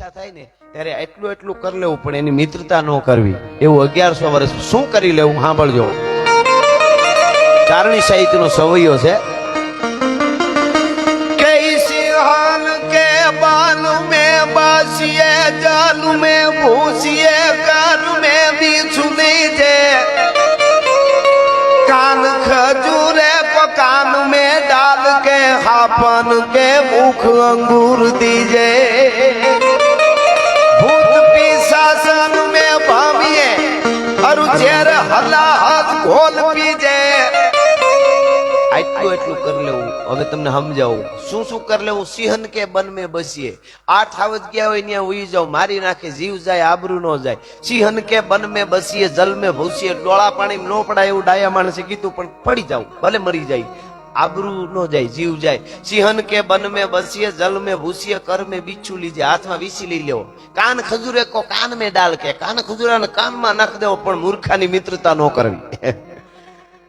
ઈચ્છા થાય ને, ત્યારે એટલું એટલું કરી લેવું પણ એની મિત્રતા ન કરવી. એવું અગિયારસો વર્ષ શું કરી લેવું સાંભળજો. ચારણી સાહિત્યનો સવૈયો છે. કાન ખજૂરે કાન મે ડાલ કે, હાપન કે મુખ અંગુર દીજે. ઢોલ પીજે. આટલું એટલું કરી લેવું. હવે તમને સમજાવું. શું શું કરી લેવું? સિંહન કે બન મેં બસીએ. આ આવત ગયા હોય ત્યાં ઉઈ જાવ મારી નાખે જીવ જાય, આબરૂ નો જાય. સિંહન કે બન મેં બસીએ, જલ મેં ભૂસીએ. ડોળા પાણી નો પડાય એવું ડાયા માણસે કીધું, પણ પડી જાવ ભલે મરી જાય. આબરૂ નો જાય, જીવ જાય. સિંહન કે બન મે બસીએ, જલ મે ભૂસીએ, કર મે બીછું લીજે, હાથમાં વીસી લઈ લેવો. કાન ખજૂરે કો કાન મે ડાલ કે, કાન ખજૂરા કાનમાં નાખ દેવો, પણ મૂર્ખાની મિત્રતા નો કરવી.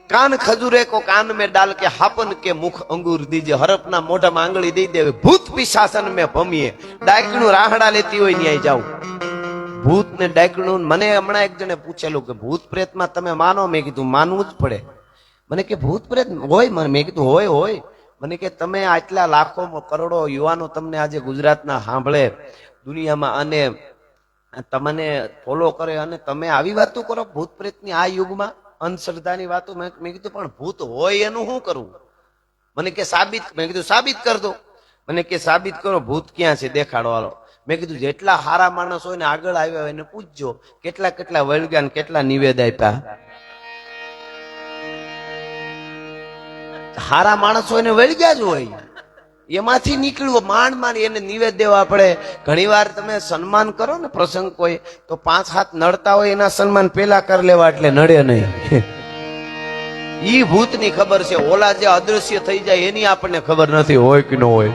કાન ખજૂરે કો કાન મે ડાલ કે, હાપન કે મુખ અંગુર દીજે, હરપના મોઢામાં આંગળી દઈ દેવે. ભૂત પિશાસન મે ભમીએ. ડાયકનું રાહડા લેતી હોય ન્યાય જાવ ભૂત ને ડાયકણું મને હમણાં એક જણે પૂછેલું કે, ભૂત પ્રેતમાં તમે માનો? મેં કીધું, માનવું જ પડે. મને કે ભૂત પ્રેત હોય, મને મેં કીધું હોય હોય. મને કે તમે આટલા લાખો કરોડો યુવાનો તમને આજે ગુજરાતના સાંભળે, દુનિયામાં અને તમને ફોલો કરે અને તમે આવી વાતો કરો ભૂત પ્રેતની આ યુગમાં, અંધશ્રદ્ધાની વાતો મેં કીધું, પણ ભૂત હોય એનું શું કરવું? મને કે સાબિત મેં કીધું, સાબિત કર દો. મને કે સાબિત કરો, ભૂત ક્યાં છે? દેખાડો મેં કીધું, જેટલા સારા માણસ હોય ને આગળ આવ્યા હોય એને પૂછજો, કેટલા કેટલા વળગ્યા કેટલા નિવેદ આપ્યા? હારા માણસો એને વળગ્યા જ હોય. એમાંથી નીકળવું માંડ માંડ એને નિવેદ દેવા પડે. ઘણીવાર તમે સન્માન કરો ને પ્રસંગ કોઈ, તો પાંચ હાથ નડતા હોય એના સન્માન પેલા કરી લેવા એટલે નડે નહીં. ઈ ભૂતની ખબર છે, ઓલા જે અદૃશ્ય થઈ જાય એની આપણને ખબર નથી, હોય કે ન હોય.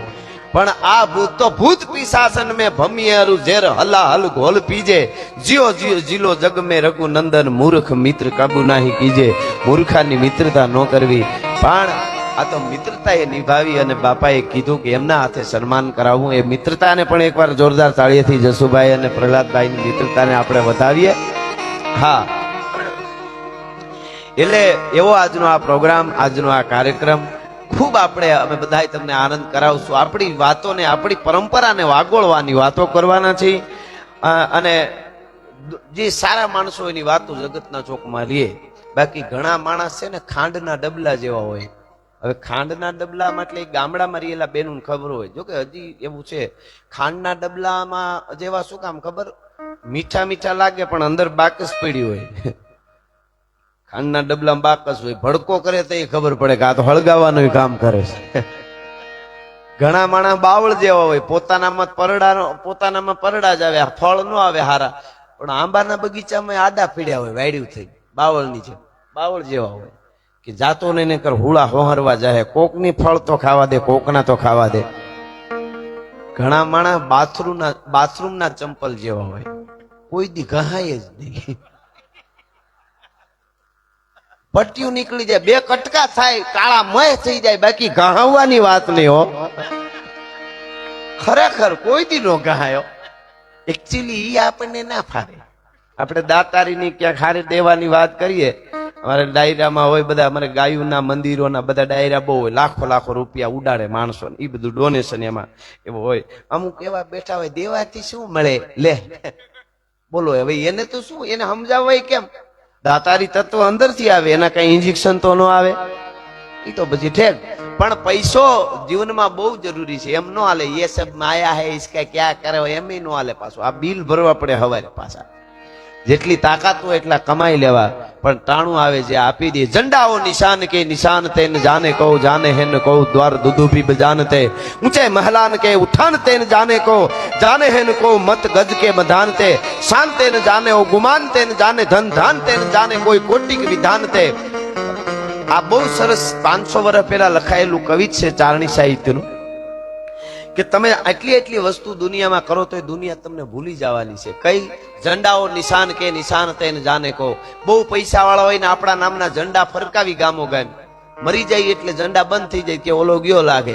પણ આ ભૂત તો ભૂત પિશાસન મેં ભમિયારું ઝેર હલા હલ ઘોલ પીજે. જીઓ જીઓ જીલો જગ મેં રઘુનંદન મૂર્ખ મિત્ર કાબુ નાહી કીજે. મૂર્ખાની મિત્રતા ન કરવી. પણ આ તો મિત્રતા એ નિભાવી અને બાપાએ કીધું કે એમના હાથે સન્માન કરાવવું. એ મિત્રતાને પણ એકવાર જોરદાર તાળીએથી જસુભાઈ અને પ્રહલાદભાઈની મિત્રતાને આપણે વધાવીએ. હા. એટલે એવો આજનો આ પ્રોગ્રામ, આજનો આ કાર્યક્રમ ખૂબ આપણે અમે બધાય તમને આનંદ કરાવશું. આપણી વાતોને, આપણી પરંપરાને વાગોળવાની વાતો કરવાના છીએ. અને જે સારા માણસો એની વાતો જગતના ચોકમાં લઈએ બાકી ઘણા માણસ છે ને ખાંડના ડબલા જેવા હોય. હવે ખાંડના ડબલામાં એટલે ગામડામાં રહેલા બેનું ખબર હોય. જો કે હજી એવું છે. ખાંડના ડબલામાં જેવા શું કામ ખબર? મીઠા મીઠા લાગે પણ અંદર બાકસ પડી હોય. ખાંડના ડબલામાં બાકસ હોય, ભડકો કરે તો એ ખબર પડે કે આ તો હળગાવાનું કામ કરે છે. ઘણા માણસ બાવળ જેવા હોય, પોતાનામાં પરડા પોતાનામાં પરડા જ આવે ફળ ન આવે હારા. પણ આંબાના બગીચામાં આડા પીડ્યા હોય વાડ્યું થઈ. બાવળની છે બાવળ જેવા હોય. કે જાતો ને એને કર, હુળા હોહરવા જાય કોકની ફળ તો ખાવા દે, કોકના તો ખાવા દે. ઘણા માણસ બાથરૂમના બાથરૂમના ચંપલ જેવા હોય. કોઈ દી ગહાય જ નહીં. પટ્ટીયું નીકળી જાય, બે કટકા થાય, કાળા મય થઈ જાય, બાકી ગહાવવાની વાત નહીં હો. ખરેખર કોઈ દી નો ગહાયો એકચ્યુઅલી ઈ આપણને ના ફાવે. આપણે દાતારીની ક્યાંક હારે દેવાની વાત કરીએ, અમારે ડાયરામાં હોય બધા, અમારે ગાયુના મંદિરોના બધા ડાયરા બહુ હોય, લાખો લાખો રૂપિયા ઉડાડે માણસો એ બધું ડોનેશન એમાં એવું હોય. અમુક એવા બેઠા હોય, દેવાથી શું મળે? લે. બોલો, હવે એને તો શું, એને સમજાવવાય કેમ? દાતારી તત્વ અંદરથી આવે, એના કઈ ઇન્જેક્શન તો ન આવે. એ તો પછી ઠેક. પણ પૈસો જીવનમાં બહુ જરૂરી છે. એમ ન હાલે, એ સબ માયા હે ઇસકા ક્યાં કરે એમ નો હાલે પાછું. આ બિલ ભરવા પડે હવારે પાછા. જેટલી તાકાત હોય એટલા કમાઈ લેવા. પણ ટાણું આવે જે આપી દે. ઝંડાઓ નિશાન કે નિશાન તેન જાને કહો જાને હેન કહો, દ્વાર દુધુભી બજાન તે. ઊંચે મહલાન કે ઉઠાન તેન જાને કહો જાને હેન કહો, મત ગજ કે મધાનતે શાન તેન જાને ઓ, ગુમાન તેન જાને ધન ધાન તેન જાને કોઈ કોટિક વિધાનતે આ બહુ સરસ પાંચસો વર્ષ પહેલા લખાયેલું કવિ છે ચારણી સાહિત્યનું. કે તમે આટલી આટલી વસ્તુ દુનિયામાં કરો તો દુનિયા તમને ભૂલી જવાની છે. કઈ ઝંડાઓ નિશાન કે નિશાન તેને જાને કહો. બહુ પૈસા વાળા હોય ને આપણા નામના ઝંડા ફરકાવી ગામો ગામ. મરી જાય એટલે ઝંડા બંધ થઈ જાય કે ઓલો ગયો લાગે.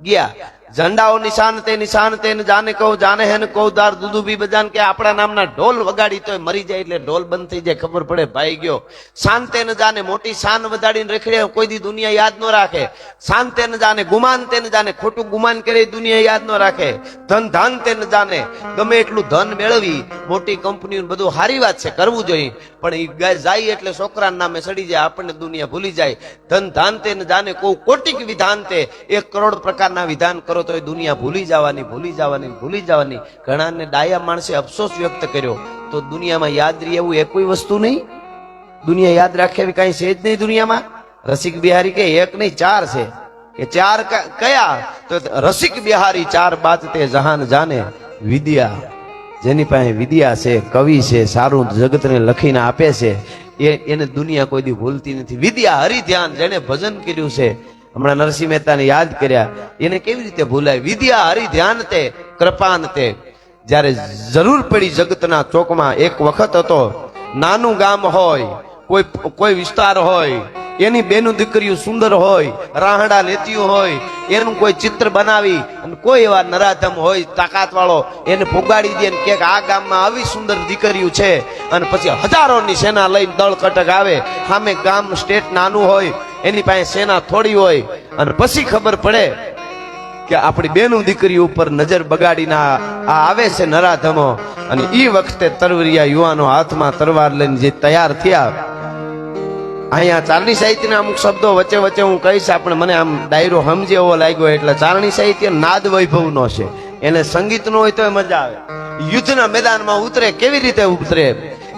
ગયા. ઝંડાઓ નિશાન તે નિશાન તે જાને કહું, જાને હે ને કહું, દાર દૂધુ બી બજાન કે આપણા નામના ઢોલ વગાડી તોય મરી જાય એટલે ઢોલ બંધ થઈ જાય, ખબર પડે, ભાઈ ગયો. શાંતે ન જાને મોટી શાન વધાડીને રખડે, કોઈ દી દુનિયા યાદ ન રાખે. શાંતે ન જાને ગુમાન તે ન જાને ખોટું ગુમાન કરે દુનિયા યાદ ન રાખે. ધન ધાન તે ન જાને ગમે એટલું ધન મેળવી, મોટી કંપનીઓ બધું સારી વાત છે, કરવું જોઈએ. પણ એ જાય એટલે છોકરાના નામે સડી જાય, આપણને દુનિયા ભૂલી જાય. ધન ધાન તે ન જાને કોઈ કોટિક વિધાન તે, એક કરોડ પ્રકારના વિધાન કરો તો એ દુનિયા ભૂલી જવાની ભૂલી જવાની ભૂલી જવાની. ઘણાને ડાયા માણસે અફસોસ વ્યક્ત કર્યો. તો દુનિયામાં યાદ રહે એવું એ કોઈ વસ્તુ નહીં? દુનિયા યાદ રાખે એવી કાંઈ છે જ નહીં દુનિયામાં? રસિક બિહારી કે એક નહીં, ચાર છે. કે ચાર કયા? તો રસિક બિહારી ચાર બાત તે જહાન જાને વિદ્યા. જેની પાસે વિદ્યા છે, કવિ છે, સારું જગતને લખીને આપે છે. એ, એને દુનિયા કોઈ દી ભૂલતી નથી. વિદ્યા હરિ ધ્યાન જેને ભજન કર્યું છે. હમણાં નરસિંહ મહેતાને યાદ કર્યા. એને કેવી રીતે ભૂલાય? વિદ્યા હરિ ધ્યાન તે, કૃપાન તે. જ્યારે જરૂર પડી જગતના ચોકમાં એક વખત હતો, નાનું ગામ હોય, કોઈ કોઈ વિસ્તાર હોય, એની બેનું દીકરીઓ સુંદર હોય, રાહડા લેતી હોય, એનું કોઈ ચિત્ર બનાવી અને કોઈ એવા નરાધમ હોય તાકાત વાળો એને પુગાડી દે કે આ ગામમાં આવી સુંદર દીકરીઓ છે. અને પછી હજારોની સેના લઈને દળ કટક આવે. સામે ગામ સ્ટેટ નાનું હોય એની પાસે સેના થોડી હોય અને પછી ખબર પડે કે આપણી બેનું દીકરી ઉપર નજર બગાડીને આ આવે છે નરાધમો. અને એ વખતે તરવરિયા યુવાનો હાથમાં તરવાર લઈને જે તૈયાર થયા. અહીંયા ચારણી સાહિત્યના અમુક શબ્દો વચ્ચે વચ્ચે હું કહીશ, આપણે મને આમ ડાયરો સમજે એવો લાગ્યો એટલે ચારણી સાહિત્ય નાદ વૈભવનો છે. એને સંગીતનો હોય તો મજા આવે. યુદ્ધના મેદાનમાં ઉતરે, કેવી રીતે ઉતરે?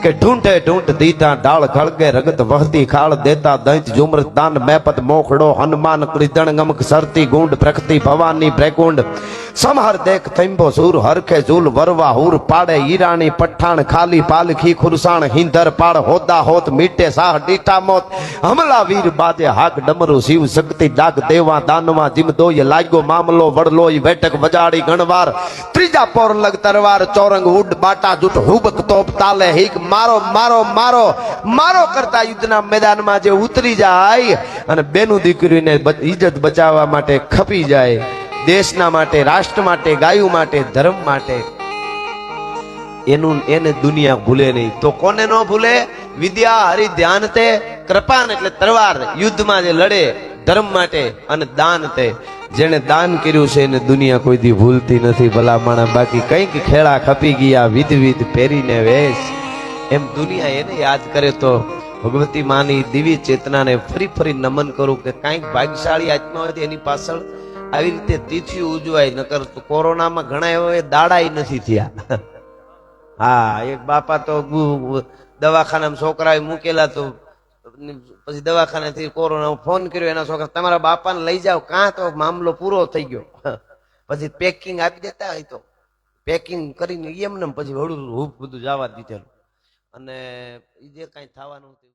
કે ઢૂંઢે ઢૂંઢ દીધા ડાળ ખળગે રગત વહતી ખાળ દેતા દૈત જુમર દાન મેપત મોખડો હનુમાન કૃદણ ગમક સરતી ગુંડ પ્રખતી ભવાની બ્રેકુંડ સમહર દેખ થંભો સુર હરખે ઝૂલ વરવા હુર પાડે ઈરાણી પઠાણ ખાલી પાલખી ખુરસાણ હિંદર પાડ હોદા હોત મીટે સાહ ડીટા મોત હમલા વીર બાજે હાક ડમરુ શિવ શક્તિ ડાક દેવા દાનવા જીમ દોય લાગ્યો મામલો વડલોય વેટક વજાડી ગણવાર ત્રીજા પોર લગ તરવાર ચોરંગ ઉડ બાટા જૂટ હુબક તોપ તાલે હીક મારો મારો મારો મારો કરતા યુદ્ધના મેદાનમાં જે ઉતરી જાય અને બેનું દીકરીને ઇજ્જત બચાવવા માટે ખપી જાય, દેશના માટે, રાષ્ટ્ર માટે, ગાયું માટે, ધર્મ માટે, એનું, એને દુનિયા ભૂલે નહીં. તો કોને ન ભૂલે? વિદ્યા, હરિ, ધ્યાન તે કૃપાન એટલે તરવાર યુદ્ધમાં જે લડે, ધર્મ માટે અને દાન તે. જેને દાન કર્યું છે એને દુનિયા કોઈ દી ભૂલતી નથી. ભલા માણા બાકી કંઈક ખેડા ખપી ગયા વિધ વિધ પહેરીને વેશ. એમ દુનિયા એને યાદ કરે તો ભગવતી માની દિવ્ય ચેતનાને ફરી ફરી નમન કરું કે કાંઈક ભાગ્યશાળી આત્મા હોય એની પાછળ આવી રીતે તિથિ ઉજવાય, નકર તો કોરોનામાં ઘણા એવા દાડાય નથી થયા. હા, એક બાપા તો દવાખાનામાં છોકરાએ મૂકેલા તો પછી દવાખાનેથી કોરોના ફોન કર્યો, એના છોકરા, તમારા બાપાને લઈ જાઓ, કાં તો મામલો પૂરો થઈ ગયો. પછી પેકિંગ આપી દેતા હોય તો. પેકિંગ કરીને એમને પછી હળું હૂપ બધું જવા દીધેલું. અને એ જે કાંઈ થવાનું હતું